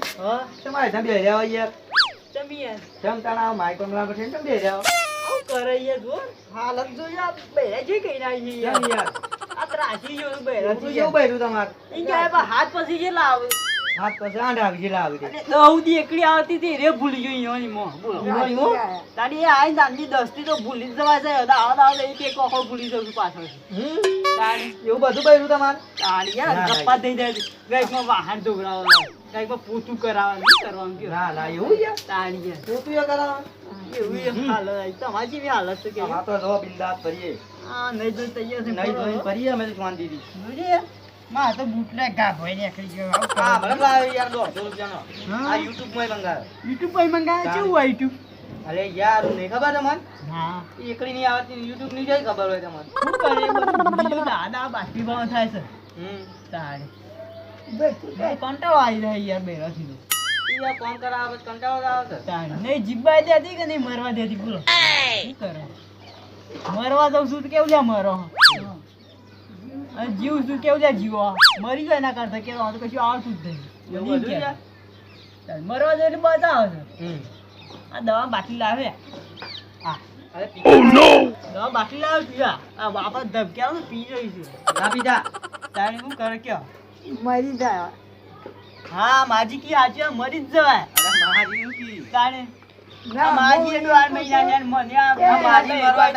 જીતભાઈ હા તમારે તમે બે યાર ચમી યાર જેમ તાણા કમલા પર તમે બે આવું કરે યાર જો હાલત જો યાર જે કઈ ના યાર યાર આ ત્રાસી જો જેવું બૈરું તમારે કે હાથ પછી જે લાવ હાથ પછી આંઢ આવી ગયેલા આવી અને દહ આવતી હતી રે ભૂલી ગઈ ઈયોની મોં. બોલો. ઈયોની તારી આઈ દાંડી દસતી તો ભૂલી જવાય છે. દાવ દાવ એક એક વખત ભૂલી જઉં પાછળ. એવું બધું બૈરું તમારે? તારી યાર ગપ્પા થઈ જાય ગાઈકમાં વાહન ઢોકરાવવાનું ગાઈકમાં પોતું કરાવવાનું કરવાનું કયો ના ના એવું યાર. તારી યાર. પોતું એ કરાવો એવી હાલત આવી. તમારી જેવી હાલત છે કે આ તો જો બિંદાસ ફરીએ. આ નહીં જોઈ તૈયાર છે. નહીં ફરીએ અમે તો માં તો બૂટલે ગા ભાઈ નીકળી ગયો. આ હા કરે. યાર 200 રૂપિયાનો. આ YouTube માં મંગાયો YouTube પર મંગાવે કેવું આ YouTube? અરે યાર ને ખબર તમને? હા. એકડી ની આવતી YouTube ની જઈ ખબર હોય તમને. શું કરે બધું? દાદા બાકી ભાવ થાય છે. હમ. તારે બે કંટાળો આવી જાય યાર બેરા સીધો યાર કોણ કરાવે કંટાળો આવે છે. તારે નહીં દે દેતી કે નહીં? મરવા દેતી? બોલો. શું કરે? મરવા દઉં છું તો કેવું લ્યા મરો અને જીવ શું કેવું છે? જીવો. મરી જાય એના કરતા કે તો કશું આવતું જ નહીં. મરવા દે એટલે બતાવે છે. આ દવા બાટલી લાવે. આ. દવા બાટલી લાવે પીવા. આ બાપા ધબક્યા પી રહી છે ના પીધા. તારે શું કરે કયો? મરી જાય. હા માજી કી આજે મરી જ જવાય. કી? તારે? માજી એટલું આ મહિના મને આ માજી મરવા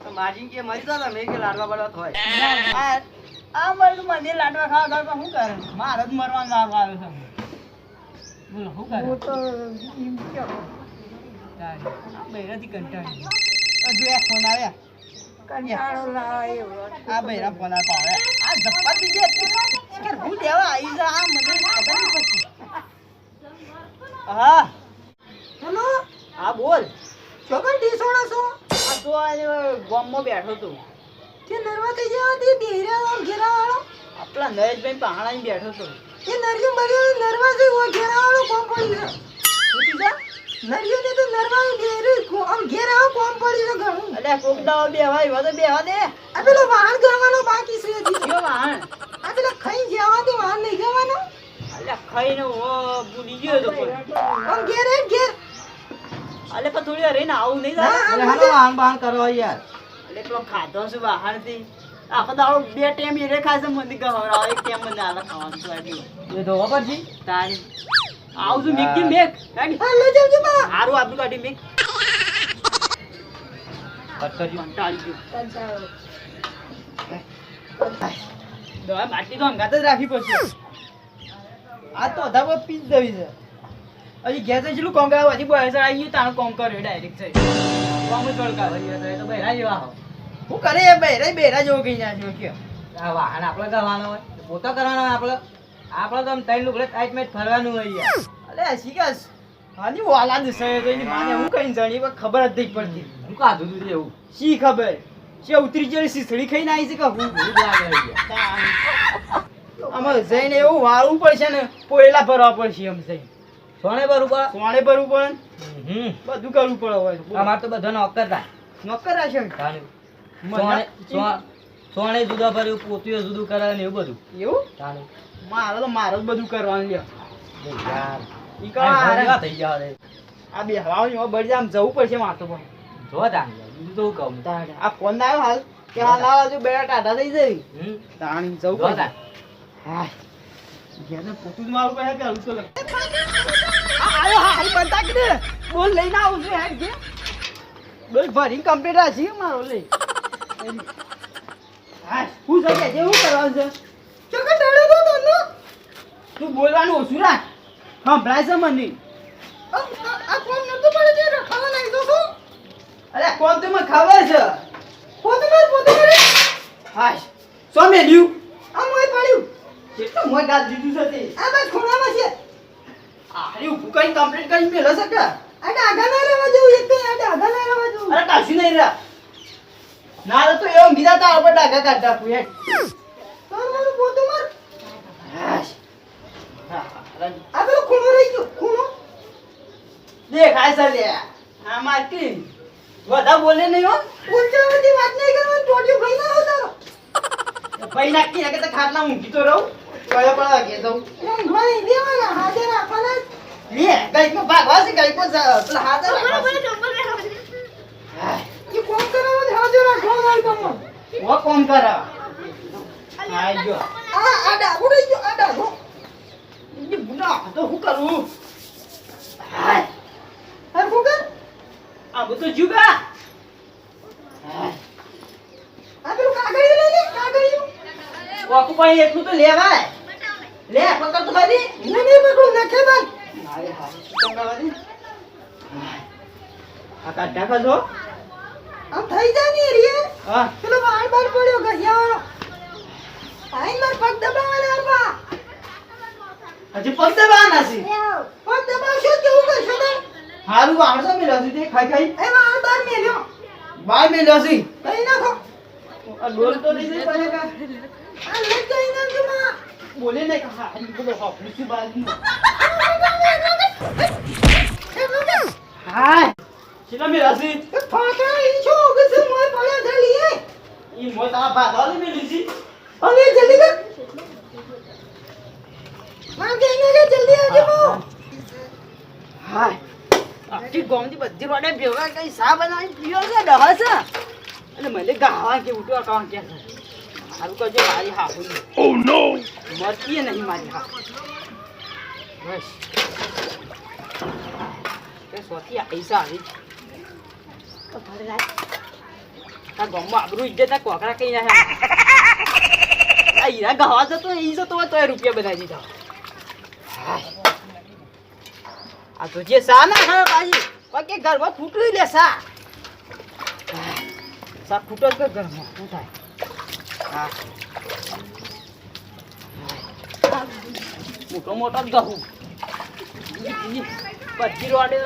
માજી તો આપણો વાસ છે. તારે. તો માજી કે મરી જાય મેં કે લાડવા બાડવા થોય આ આ મને લાડવા ખાવા ખાવા શું કરે? મારે જ મરવાનું લાડવા આવે છે. બોલો શું કરે? તારે. આ બૈરાથી કંટાળી ગયો. એક ફોન આવ્યા આ બૈરા ફોન આપવા આ ધપ્પા દીધી હતી. હું લેવા આવી જા? આ મને ખબર નહીં પડતી. હા. હેલો હા બોલ. ચોકન ઢીસોડા છો? તો ગામમાં બેઠો તો તે નરવા થઈ ગયા તે બેરા ઘેરા વાળો આપણા નરેશભાઈ પહાણા બેઠો તો એ નરજો બર્યો નરવા છે ઓ ઘેરા વાળો કોમ પડી ને તો નરવા બેરે આમ ઘેરા કોમ પડી છે ઘણું. અલ્યા કોક દાવો બેવા એવા તો બેવા દે. આ પેલો વાહન કરવાનો બાકી છે કયો વાહણ આ પેલા ખાઈ જવા વાહન નહીં જવાનો અલ્યા ખાઈને ઓ ભૂલી ગયો તો આમ ઘેર ઘેર અલે પણ થોડી વાર રહીને આવું નહીં ના, થાય. અરે હાલો વાહન બહાન કરો યાર. અલે પેલો ખાધો છું વાહણથી આખો દાડો બે ટાઈમ એરે ખાય છે મને ગવડાવે એક ટાઈમ મને આલા ખાવાનું તો આડી એ ધોવા પરથી તારી. આવું છું મેક કી મેક. કાઢી હાલો જાવ જો બા હારું આપણું કાઢી મેક. કંટાળી ગયું. દવા માટી તો અંગાત જ રાખી પડશે. આ તો અધા પીજ દેવી છે. હજી ઘેર તો જેટલું કોમ કરાવ હજી બોયસ આવી ગયું તારું કોમ કર્યો ડાયરેક્ટ થઈ કોમ જ બળકા તો બેરા જેવા હો. હું કરે એ બેરા બેરા જેવો કઈ ના જો કે આ વાહન આપણે કરવાનો હોય પોતા કરવાનો હોય આપણે આપણે તો આમ ત્રણ લુગડે ટાઈટ મેટ ફરવાનું હોય યાર. અલે શીખાસ હાની વાલા છે તો એની માને હું કઈ જાણી પણ ખબર જ નહીં પડતી. હું કાધું તું એવું? શી ખબર? છે ઉતરી જેવી સીસડી ખાઈને આવી છે કે હું? ભૂલ લાગે આમાં જઈને એવું વાળવું પડશે ને પોયલા ભરવા પડશે એમ જઈને. સોને ભરવું પડે સોણે ભરવું પડે બધું કરવું પડે હોય. અમાર તો બધા નોકર થાય. નોકર ને. સોણે જુદા ભર્યું પોતીઓ જુદું કરે ને એવું બધું. એવું. મારે તો મારે જ બધું કરવાનું લ્યો બે યાર. ઈ ભરવા થઈ ગયા આ બે હવાઓ બળી જામ જવું પડશે મારે તો પણ. જો તાને બીજું તો કહું? આ ફોન આવ્યો હાલ કે હાલ આવા જો બેડા ટાટા થઈ જઈ. તાણ તાણી જવું પડશે. હા હાય પોતું મારું પડે કરું તો દે. બોલ, લઈને આવું છું, હેડ કે બોલ ભરી કમ્પ્લીટ છે મારો લઈ. હું છે કે, જે હું કરવાનું છે? ચોકન ડાળો તો તનો? તું બોલવાનું ઓછું રાખ. સંભળાય છે મને. આ- કોમ નતો પડે તે રખાવા નાખી અરે કોણ તો ખબર છે. પોતે માર પોતે મારે હાય સો હોય પડ્યું. કેટલું મોય ગાલ દીધું છે આ બસ ખૂણામાં છે. આરે ઊભું કઈ કમ્પ્લીટ કરી મેલો છે કે? આ ડાઘા ના રહેવા જેવું એક તો અરે આગા ના રહેવા જેવું? અરે કાશી નહીં રહ્યા. ના તો એવો બીજા તાર પર ડાઘા કાઢ નાખું હેડ તાર મને પોતો માર. હા, હા, આ પેલો ખૂણો રહી ગયો ખૂણો. દેખાય છે લે. આ માટી. બધા બોલે નહીં હો. બધી વાત નહીં કરવાની ટોટિયો ભાઈ ના આવતા ભાઈ નાખી નાખે તો ખાટલા ઊંઘી તો રહું. કયો પણ આગે તો. ઊંઘવા નહીં દેવાના, હાજર રાખવાના. લે ગાયકો ભાગવા છે ગાયકો જ પેલા હાથે રાખવા છે. હાય, એ કોમ કરાવવા જ હાજર રાખવાના હોય તમને. ઓ કોણ કરે હાય જો આ આ ડાઘો રહી ગયો, આ ડાઘો. ઈ બુના તો હું કરું હાય હરખું કર. આ બધું જુગા આ પેલું કાગળિયું લઈ લે, કાગળિયું. વાકુ પાણી એટલું તો લેવાય લે પકડ તો મારી હું નહીં પકડું, નાખે બાર. દે હાય. આ કાઢા કાઢો આમ થઈ જાય ને રીએ. હા પેલો વાળ બાર પડ્યો ઘસિયાવાળો. આઈને માર પગ દબાવવાના હરવા. હજી પગ દબાવવાના છે પગ દબાવશો તો કેવું કરશો તમે? હારું આણસો મેં લસી તે ખાઈ ખાઈ એ બાર મેલ્યો. કઈ નાખો. આ ડોલ તો પડે કા આ લઈ. બોલે નહીં કે હા હજી બોલો હા બાજુ શીલા મેં ફાટા ઈ છો મેં જલ્દી કર. માં જલ્દી આવજો માં. આખી બધી રોડે ભેગા કઈ સા બનાવી પીયો છે ડહા છે અને મને ગાવા કે ઉઠવા કાવા કે છે હારું કરજો મારી હા હોય ઓ નો મરતી નહીં મારી હા બસ કે સોથી પૈસા આવી તો આ ગામમાં આબરૂ ઇજ્જત આ કોકરા કઈ ના આ હીરા ગાવા જતો એ જતો હોય તોય રૂપિયા બનાવી દીધા આ તો જે સા ના ખાય પાછી પગે ઘરમાં ફૂટવી લે સા સા ફૂટો ઘરમાં શું થાય હા મોટો મોટો જ ગહું પછી રોડે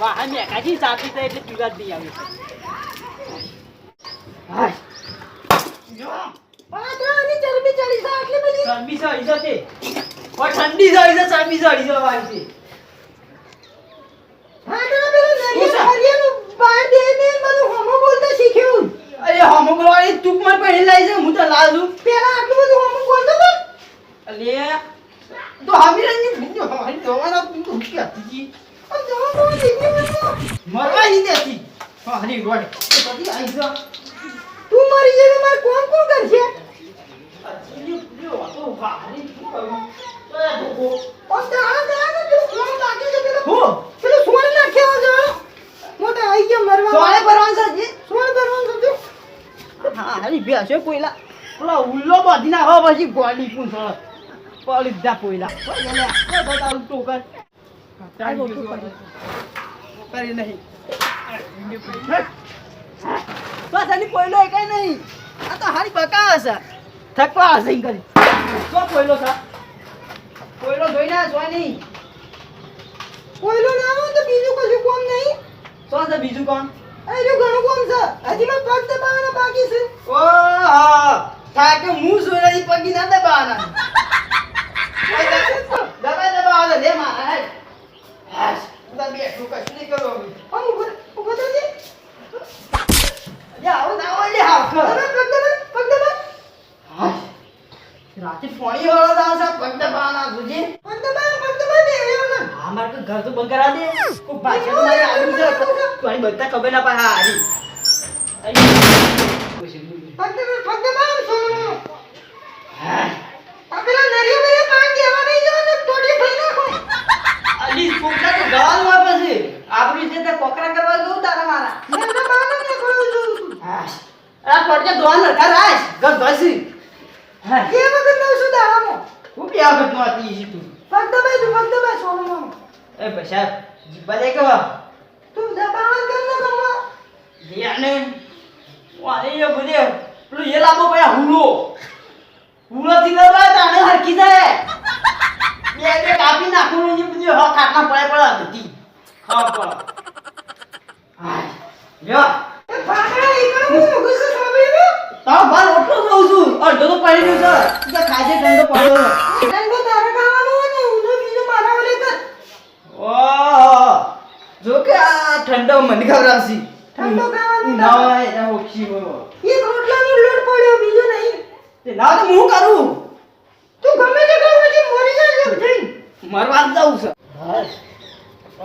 વાહ મેં કાઢી થાય એટલે પીવા જ નહીં આવી. ચરબી ચડી છે તે. ઠંડી સળી છે ચરબી સળી છે વાળી પાટા પેલો નરિયા હરિયાનું બહાર દે ને બધું હોમો બોલતા શીખ્યું. અરે હમગવાળી તું પણ પહેરી લાવી છે હું તો લાજુ પેલા આટલું બધું હોમો બોલતો હતો? અલે તો હમીરનની ભૂંજો હમારી દવાના ભૂંજો ઉઠી હતી આમ જવા બહુ શીખ્યું બધું. મરવા નહીં દેતી હરી રોડ તો બધી આવી જા તું મરી તો મારે કોણ કોણ કરશે આમ દાડા દાડા તો પેલું સોનું નાખી છે પેલું. હું પેલું સોનું નાખ્યા હોય જાણો. મોટા આઈ ગયા મરવા. સોળે ભરવાનું છે સોનું ભરવાનું હતું. હરી બેસે કોઈલા પેલા ઉલ્લો બાંધી નાખો પછી ગોડી પૂછ પડી જા કોઈલા તારું ટોકર કરી નહીં બસ આની કોઈલો એ કઈ નહીં આ તો હારી બકા હશે થકવા હશે કરી તો કોઈલો છે કોઈલો જોઈને આ જોઈ નહીં કોયલો ના તો બીજું કશું કોમ નહીં શું છે બીજું કોમ છે હજી મારે પગ દબાવવાના બાકી છે ઓહો થાકે મું સોરાની પગી ના દબાવાના દબાઈ દબાવા લે હે હાશ કશું નહીં કરો ઊભો ના હોય લે પગ પગ. હાશ રાતે પોણી વાળો દાવ છે પગ દબાવાના તુજે પગ દબાવ, પગ દબાવ ને એવો ના. હા મારે તો ઘર તો બંધ કરા દે કોઈ ભાષા મારી તારી બધા ખબર ના પાડે હારી આપણી જે તે કોકરા કરવા જવું તારા મારા આ પડકે દોન લખા રાશ ઘર ધસી હા એ વખત લઉં છું દાડામાં. હું કે આગળ નો આતી છી તું પગ દબાવ તું, પગ દબાવ, સોનું. એ પૈસા બજે કે તું દબાવ જ કર ને કમવા. ધ્યાને વારે એ બધે પેલું એ લાંબો પયા હુલો હુલો થી દબાય તાણે હરકી જાય. બે બે કાપી નાખું ને બધું હા ખાટલા પડે પડે હતી હા પણ હા લ્યો. તારો બાર ઓટલો જોઉં છું. અડધો તો પડી ગયો છે. તું ખાજે ઠંડો પડ્યો ઠંડો તારે ખાવાનો ને ઊંધો બીજો મારા ઓલે કર. ઓહો. જો કે આ ઠંડો મને ખવડાવશી. ઠંડો ખાવાનું ના હોય એના ઓછી હોય. એક રોટલાનો લોટ પડ્યો બીજો નહીં. તે ના તો હું કરું? તું ગમે તે કર પછી મરી જાય એમ થઈને. મરવા જ જવું છે.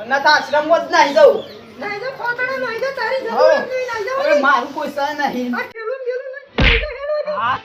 અનાથ આશ્રમમાં જ નહીં જવું નાઈ જા પોતાને નાઈ જા તારી જરૂર નથી નાઈ જા હવે મારું કોઈ સહ નહીં. આ ખેલું ખેલું નાઈ જા. હેડો હા.